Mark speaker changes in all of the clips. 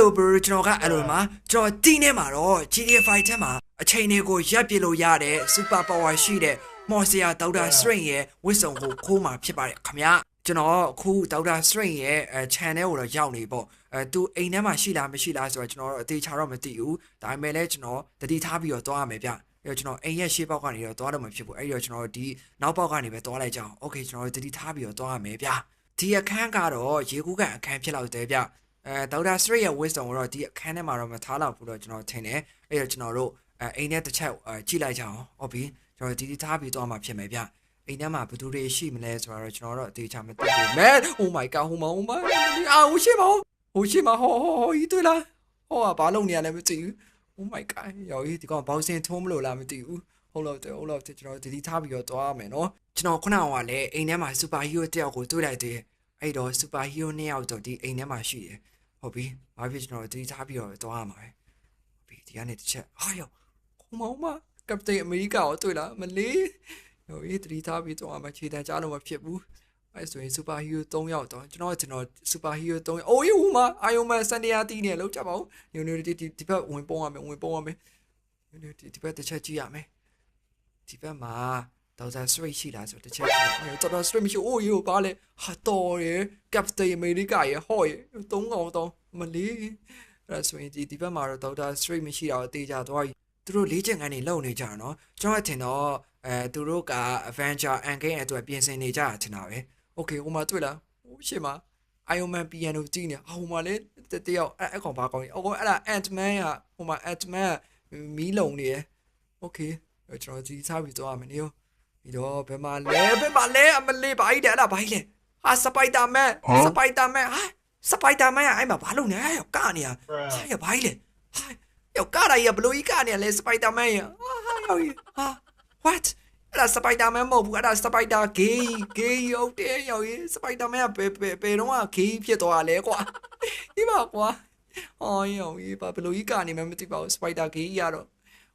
Speaker 1: လို bro ကျွန်တော်ကအဲ့လိုမှာကျွန်တော်တင်းထဲမှာတော့ GTA 5ထဲမှာအချိန်တွေကိုရပ်ပစ်လို့ရတဲ့ super power ရှိတဲ့မော်ဆီယာဒေါက်တာ Strange ရဲ့ဝစ်စုံကိုခိုးမှာဖြစ်ပါတယ်ခင်ဗျာကျွန်တော်အခုဒေါက်တာ Strange ရဲ့အဲ channel ကိုတော့ရောက်နေပေါ့အဲသူအိမ်ထဲမှာရှိလားမရှိလားဆိုတော့ကျွန်တော်တော့အသေးချာတော့မသိဘူးဒါပေမဲ့လည်းကျွန်တော်တတိထားပြီးတော့သွားရမယ်ဗျအဲ့တော့ကျွန်တော်အိမ်ရဲ့ရှေ့ပေါက်ကနေတော့သွားတော့မှဖြစ်ဘူးအဲ့တော့ကျွန်တော်ဒီနောက်ပေါက်ကနေပဲသွားလိုက်ကြအောင်โอเคကျွန်တော်တတိထားပြီးတော့သွားရမယ်ဗျဒီအခန်းကတော့ရေကူးကန်အခန်းဖြစ်လောက်တယ်ဗျ အဲဒေါက်တာ Strange ရဲ့ wisdom ကိုတော့ဒီအခန်းထဲမှာတော့မထားလောက်ဘူးတော့ကျွန်တော်ထင်တယ်အဲ့တော့ကျွန်တော်တို့အဲအိမ်ထဲတစ်ချက်အဲကြည့်လိုက်ကြအောင်ဟုတ်ပြီကျွန်တော်ဒီဒီထားပြီးသွားမှဖြစ်မယ်ဗျအိမ်ထဲမှာဘယ်သူတွေရှိမလဲဆိုတော့ကျွန်တော်တော့အသေးချာမသိဘူး man oh my god ဟိုမဟိုမအာဟိုရှိမဟိုရှိမဟောဟောဟောဤတွေ့လားဟောကဘာလုပ်နေရလဲမသိဘူး oh my god ရောကြီးဒီကောင်ဘောက်စင်ထုံးမလို့လားမသိဘူးဟုတ်လို့တယ်ဟုတ်လို့တယ်ကျွန်တော်ဒီဒီထားပြီးတော့သွားရမယ်နော်ကျွန်တော်ခုနကလည်းအိမ်ထဲမှာစူပါဟီးရိုးတယောက်ကိုတွေ့လိုက်သေးတယ်အဲ့တော့စူပါဟီးရိုးနှစ်ယောက်တော့ဒီအိမ်ထဲမှာရှိတယ် ဟုတ်ပြီဘာဖြစ်ကျွန်တော်ဒီဒီထားပြီးတော့သွားရမှာပဲဟုတ်ပြီဒီကနေတစ်ချက်ဟာယောဟိုမောင်မကပတိန်အမေရိကကိုတွေ့လားမလေးရောကြီးဒီထားပြီးသွားမှာခြေတန်းကြားလို့မဖြစ်ဘူးအဲ့ဆိုရင်စူပါဟီးရိုး၃ယောက်တော့ကျွန်တော်ကျွန်တော်စူပါဟီးရိုး၃ယောက်အိုးဟိုမှာအာယုံမန်စန်ဒီယာတီးနေလောက်ကြပါဦးညိုညိုဒီဒီဒီဘက်ဝင်ပုံးရမယ်ဝင်ပုံးရမယ်ညိုညိုဒီဒီဘက်တစ်ချက်ကြည့်ရမယ်ဒီဘက်မှာ ဒေါက်တာ straight ရှိလားဆိုတစ်ချက်ကြည့်ရမယ်ဒေါက်တာ straight မရှိအိုးရိုးပါလေဟာတော်ရယ်ကပတိန်အမေရိကရယ်ဟော့ရယ်၃ကောင်တော့မလေးအဲ့ဒါဆိုရင်ဒီဒီဘက်မှာတော့ဒေါက်တာ straight မရှိတာတော့တေးကြသွားပြီသူတို့လေးချက်ငန်းနေလုံနေကြတာနော်ကျွန်တော်အထင်တော့အဲသူတို့က Avenger Endgame အတွက်ပြင်ဆင်နေကြတာထင်တာပဲ Okay ဟိုမှာတွေ့လားဟိုရှေ့မှာ Iron Man piano တီးနေဟိုမှာလေတယောက်အဲ့အကောင်ဘာကောင်းလဲအော်အဲ့ဒါ Ant Man ကဟိုမှာ Ant Man ကမီးလုံနေရယ် Okay ကျွန်တော်ဒီစားပြီးသွားမယ်နေရော ပြီးတော့ဘယ်မှာလဲဘယ်မှာလဲအမလေးဘာကြီးတယ်အဲ့ဒါဘာကြီးလဲဟာစပိုက်တာမန်စပိုက်တာမန်ဟာစပိုက်တာမန်အဲ့မှာဘာလုပ်နေလဲကနေရဟာရဘာကြီးလဲဟာယောကတာရဘလို့ကြီးကနေရလဲစပိုက်တာမန်ရဟာဟာ what အဲ့ဒါစပိုက်တာမန်မဟုတ်ဘူးအဲ့ဒါစပိုက်တာဂေးဂေးဟုတ်တယ်ယောကြီးစပိုက်တာမန်ကဘယ်ဘယ်ဘယ်တော့ကဂေးဖြစ်သွားလဲကွာဒီပါကွာအော်ယောကြီးဘာဘလို့ကြီးကနေမှမသိပါဘူးစပိုက်တာဂေးကြီးရတော့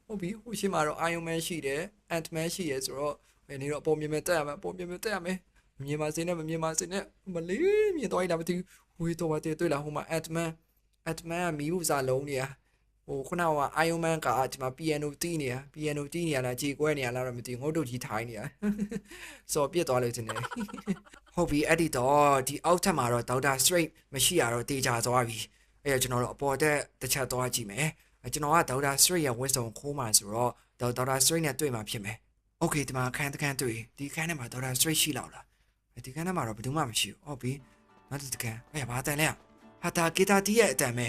Speaker 1: ဟုတ်ပြီဟိုရှိမှာတော့ Iron Man ရှိတယ် Ant Man ရှိရဆိုတော့ ဘယ်နေတော့အပေါ်မြင်မဲ့တက်ရမယ်အပေါ်မြင်မဲ့တက်ရမယ်မြင်ပါစေနဲ့မမြင်ပါစေနဲ့မလေးမြင်တော့ရတာမသိဘူးဝေးတော့တယ်တွေ့လားဟိုမှာ Ant Man Ant Man ကမီးဥစားလုံးနေတာဟိုခုနက Iron Man ကဒီမှာ piano တီးနေတာ piano တီးနေရလားကြေကွဲနေရလားတော့မသိဘူးငုတ်တုတ်ကြီးထိုင်းနေတာစော်ပြစ်သွားလို့တင်တယ်ဟုတ်ပြီအဲ့ဒီတော့ဒီအောက်ထပ်မှာတော့ Doctor Straight မရှိရတော့တေချာသွားပြီအဲ့တော့ကျွန်တော်တို့အပေါ်တက်တစ်ချက်သွားကြည့်မယ်ကျွန်တော်က Doctor Straight ရဲ့ wisdom ခိုးမှဆိုတော့ Doctor Straight နဲ့တွေ့မှာဖြစ်မယ် โอเคဒီမှာအခန်းတစ်ခန်းတွေ့ဒီအခန်းထဲမှာဒေါက်တာ straight ရှိလောက်လားဒီအခန်းထဲမှာတော့ဘယ်သူမှမရှိဘူးဟုတ်ပြီနောက်တစ်ခန်းအဲ့ဘာတန်လဲဟာတာဂီတာတီးရဲ့အတန်ပဲ